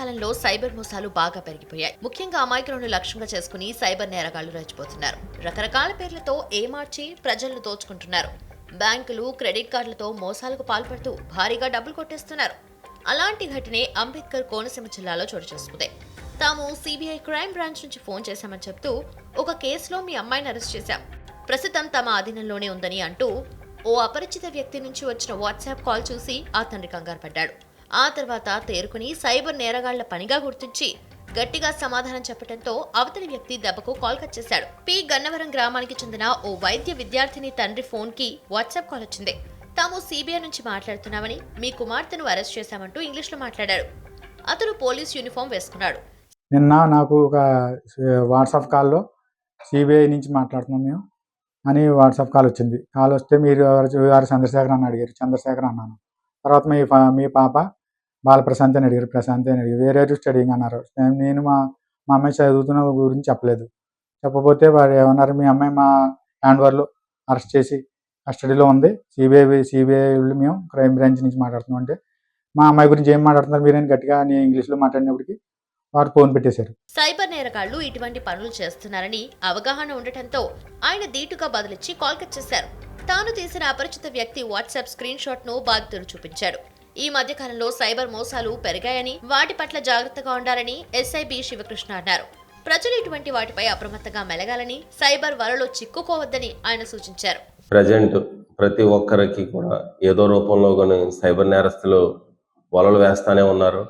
కాలంలో సైబర్ మోసాలు బాగా పెరిగిపోయాయి. ముఖ్యంగా అమాయకులను లక్ష్యంగా చేసుకుని సైబర్ నేరగాళ్ళు రచిపోతున్నారు రకరకాల పేర్లతో ఏమార్చి ప్రజలను దోచుకుంటున్నారు. బ్యాంకులు క్రెడిట్ కార్డులతో మోసాలకు పాల్పడుతూ భారీగా డబ్బులు కొట్టేస్తున్నారు. అలాంటి ఘటనే అంబేద్కర్ కోనసీమ జిల్లాలో చోటు చేసుకుంది. తాము సిబిఐ క్రైమ్ బ్రాంచ్ నుంచి ఫోన్ చేశామని చెప్తూ ఒక కేసులో మీ అమ్మాయిని అరెస్ట్ చేశాం. ప్రస్తుతం తమ ఆధీనంలోనే ఉందని అంటూ ఓ అపరిచిత వ్యక్తి నుంచి వచ్చిన వాట్సాప్ కాల్ చూసి ఆ తండ్రి కంగారు పడ్డాడు. ఆ తర్వాత తేరుకుని సైబర్ నేరగాళ్ళ పనిగా గుర్తించి గట్టిగా సమాధానం చెప్పడంతో అవతలి వ్యక్తి దెబ్బకు కాల్ కట్ చేశాడు. పి. గన్నవరం గ్రామానికి చెందిన ఓ వైద్య విద్యార్థిని తండ్రి ఫోన్కి వాట్సాప్ కాల్ వచ్చింది. తాము సిబిఐ నుంచి మాట్లాడుతున్నామని మీ కుమార్తెను అరెస్ట్ చేశామంటూ ఇంగ్లీష్లో మాట్లాడాడు అతను పోలీస్ యూనిఫామ్ వేసుకున్నాడు. నిన్న నాకు ఒక వాట్సాప్ కాల్లో సిబిఐ నుంచి మాట్లాడుతున్నాం మేము అని వాట్సాప్ కాల్ వచ్చింది. కాల్ వస్తే మీరు ఎవరు చంద్రశేఖర్ అని అడిగారు. చంద్రశేఖర్ అన్నాను. తర్వాత మీ పా- మీ పాప బాలప్రశాంత్ అని అడిగారు. ప్రశాంత్ అని అడిగారు. వేరే స్టడీయింగ్ అన్నారు. నేను మా మా అమ్మాయి చదువుతున్న గురించి చెప్పలేదు. చెప్పకపోతే వారు ఏమన్నారు? మీ అమ్మాయి మా హ్యాండ్వర్లో అరెస్ట్ చేసి కస్టడీలో ఉంది. సిబిఐ సిబిఐ మేము క్రైమ్ బ్రాంచ్ నుంచి మాట్లాడుతున్నాం అంటే మా అమ్మాయి గురించి ఏం మాట్లాడుతున్నారు? మీరేం గట్టిగా నేను ఇంగ్లీష్లో మాట్లాడినప్పటికీ వారు ఫోన్ పెట్టేశారు. సైబర్ నేరగాళ్ళు ఇటువంటి పనులు చేస్తున్నారని అవగాహన ఉండటంతో ఆయన ధీటుగా బదిలిచ్చి కాల్ కట్ చేశారు. తాను తీసిన అపరిచిత వ్యక్తి వాట్సాప్ స్క్రీన్ షాట్ను బాధితుడు చూపించాడు. ఈ మధ్య కాలంలో సైబర్ మోసాలు పెరిగాయని వాటి పట్ల జాగ్రత్తగా ఉండాలని ఎస్ఐబి శివకృష్ణ అన్నారు. ప్రజలు ఇటువంటి వాటిపై అప్రమత్తంగా మెలగాలని సైబర్ వలలో చిక్కుకోవద్దని ఆయన సూచించారు. ప్రజెంట్ ప్రతి ఒక్కరికి కూడా ఏదో రూపంలో కొన్ని సైబర్ నేరస్తులు వలలు వేస్తానే ఉన్నారు.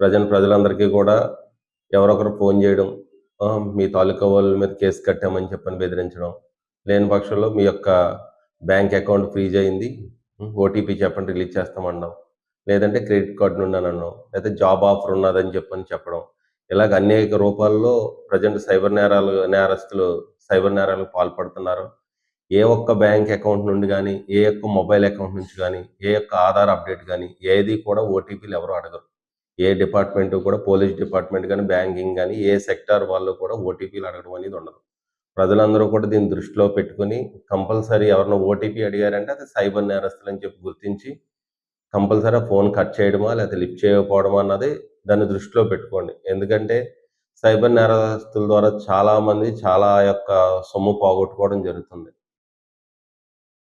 ప్రజెంట్ ప్రజలందరికీ కూడా ఎవరొకరు ఫోన్ చేయడం మీ తాలూకా వాళ్ళ మీద కేసు కట్టామని చెప్పని బెదిరించడం లేని పక్షంలో మీ యొక్క బ్యాంక్ అకౌంట్ ఫ్రీజ్ అయింది ఓటీపీ చెప్పండి రిలీజ్ చేస్తామన్నాం. లేదంటే క్రెడిట్ కార్డు నుండి అని అనడం లేదా జాబ్ ఆఫర్ ఉన్నదని చెప్పని చెప్పడం. ఇలాగ అనేక రూపాల్లో ప్రజెంట్ సైబర్ నేరాలు నేరస్తులు సైబర్ నేరాలకు పాల్పడుతున్నారు. ఏ ఒక్క బ్యాంక్ అకౌంట్ నుండి కానీ ఏ ఒక్క మొబైల్ అకౌంట్ నుంచి కానీ ఏ ఒక్క ఆధార్ అప్డేట్ కానీ ఏది కూడా ఓటీపీలు ఎవరు అడగరు. ఏ డిపార్ట్మెంట్ కూడా పోలీస్ డిపార్ట్మెంట్ కానీ బ్యాంకింగ్ కానీ ఏ సెక్టార్ వాళ్ళు కూడా ఓటీపీలు అడగడం అనేది ఉండదు. ప్రజలందరూ కూడా దీన్ని దృష్టిలో పెట్టుకొని కంపల్సరీ ఎవరైనా ఓటీపీ అడిగారంటే అది సైబర్ నేరస్తులు అని చెప్పి గుర్తించి కంపల్సరీ ఫోన్ కట్ చేయడమా లేకపోతే లిఫ్ట్ చేయకపోవడమా అన్నది దాన్ని దృష్టిలో పెట్టుకోండి. ఎందుకంటే సైబర్ నేరస్తుల ద్వారా చాలా మంది చాలా యొక్క సొమ్ము పోగొట్టుకోవడం జరుగుతుంది.